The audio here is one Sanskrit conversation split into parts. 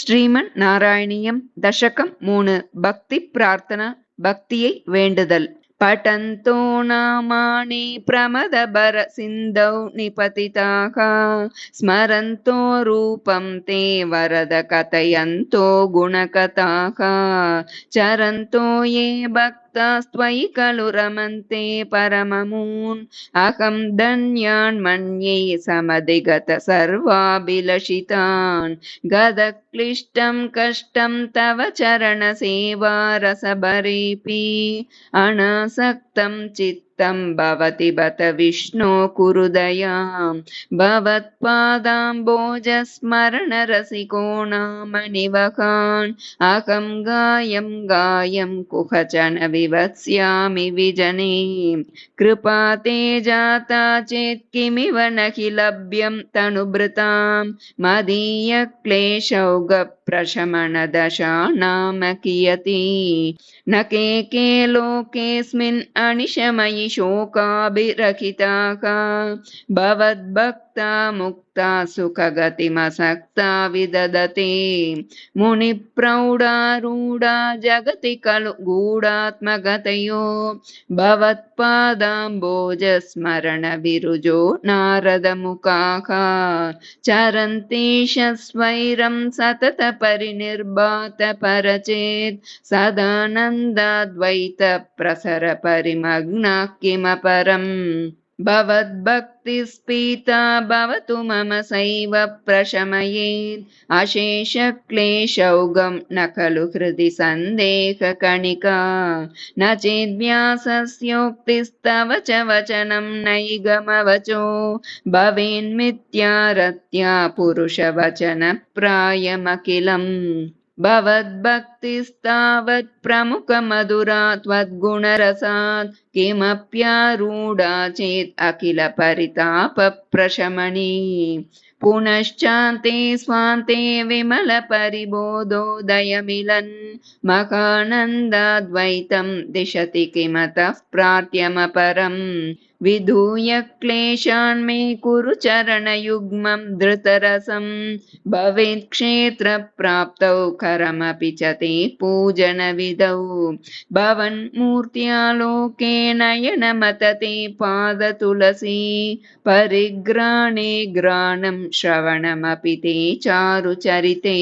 ஸ்ரீமன் நாராயணியம் தசகம் மூணு. பக்தி பிரார்த்தனா பக்தியை வேண்டுதல். பட்டந்தோ நாமானி பிரமதபர சிந்தௌ நிபதிதாக. ஸ்மரந்தோ ரூபம் தே வரத கதயந்தோ குணகதாக. சரந்தோ ஏ பக்தி भक्तास्त्वयि खलु रमन्ते परममून् अहं धन्यान् मन्ये समधिगत सर्वाभिलषितान् गदक्लिष्टं कष्टं तव चरणसेवा रसभरेऽपि अनासक्तं चित् भवति बत विष्णो कुरुदयां भवत्पादाम्बोजस्मरणरसिको नाम निवहान् अहं गायं गायं कुहचन विवत्स्यामि विजने। कृपा ते जाता चेत् किमिव न हि लभ्यं तनुभृतां मदीयक्लेशौगप्रशमनदशा नाम कियति। न के के लोकेऽस्मिन् अनिशमयि शोकाभिरहिताः भवद्भक्ता मुक्ता सुखगतिमसक्ता विदधते मुनिप्रौढारूढा जगति खलु गूढात्मगतयो भवत्पादाम्बोजस्मरणविरुजो नारदमुखाः चरन्तीश स्वैरं सततपरिनिर्भातपरचेत् सदानन्दाद्वैतप्रसरपरिमग्ना किमपरम् भवद्भक्तिस्पीता भवतु मम सैव प्रशमयेत् अशेषक्लेशौगं न खलु हृदि सन्देहकणिका न चेद्व्यासस्योक्तिस्तव च वचनं नैगमवचो भवेन्मिथ्यारत्या पुरुषवचनप्रायमखिलम् भवद्भक्तिस्तावत् प्रमुखमधुरा त्वद्गुणरसात् किमप्यारूढा चेत् अखिलपरितापप्रशमनी। पुनश्चान्ते स्वान्ते विमलपरिबोधोदयमिलन् महानन्दाद्वैतं दिशति किमतः प्रार्थ्यमपरम् मे कुरु चरणयुग्मं धृतरसं भवेत् क्षेत्रप्राप्तौ करमपि च ते पूजनविधौ। भवन्मूर्त्यालोके नयनमतते पादतुलसी परिग्राणे ग्राणं श्रवणमपि ते चारुचरिते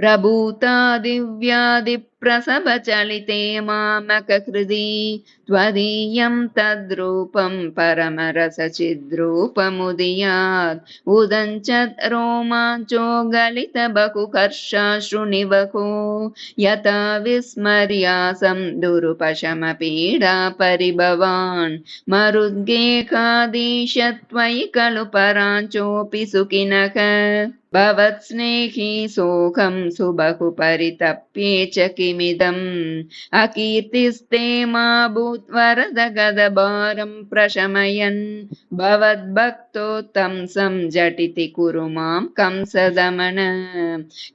प्रभूता दिव्यादिप्रसवचलिते मामकहृदि त्वदीयं तद्रूपं परमरसचिद्रूपमुदीयात्। उदञ्चत् रोमाञ्चो गलितबहुकर्षाश्रुनिवको यथा विस्मर्यासं दुरुपशमपीडा परिभवान्। मरुद्गेहादीशत्वयि खलु पराञ्चोऽपि सुखिनः भवत्स्नेही सोऽहं सुबहु परितप्ये च किमिदम्? अकीर्तिस्ते मा भूत्वरदगदभारं प्रशमयन्। भवद्भक्तो तं सं झटिति कुरु मां कंसदमन।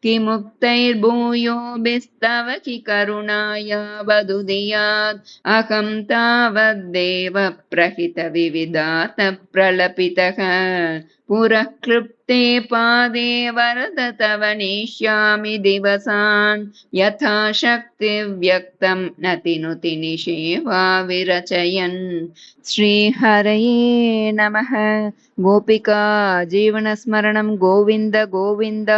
किमुक्तैर्भूयोभिस्तव कि करुणाया वधुधियात्। अहं तावद्देव प्रहितविविधात् प्रलपितः पुरः क्लृप्ते पादे वरद तव नेष्यामि दिवसान् यथा शक्तिव्यक्तं नतिनुति निषेवा विरचयन् श्रीहरये नमः गोपिका जीवनस्मरणं गोविन्द गोविन्द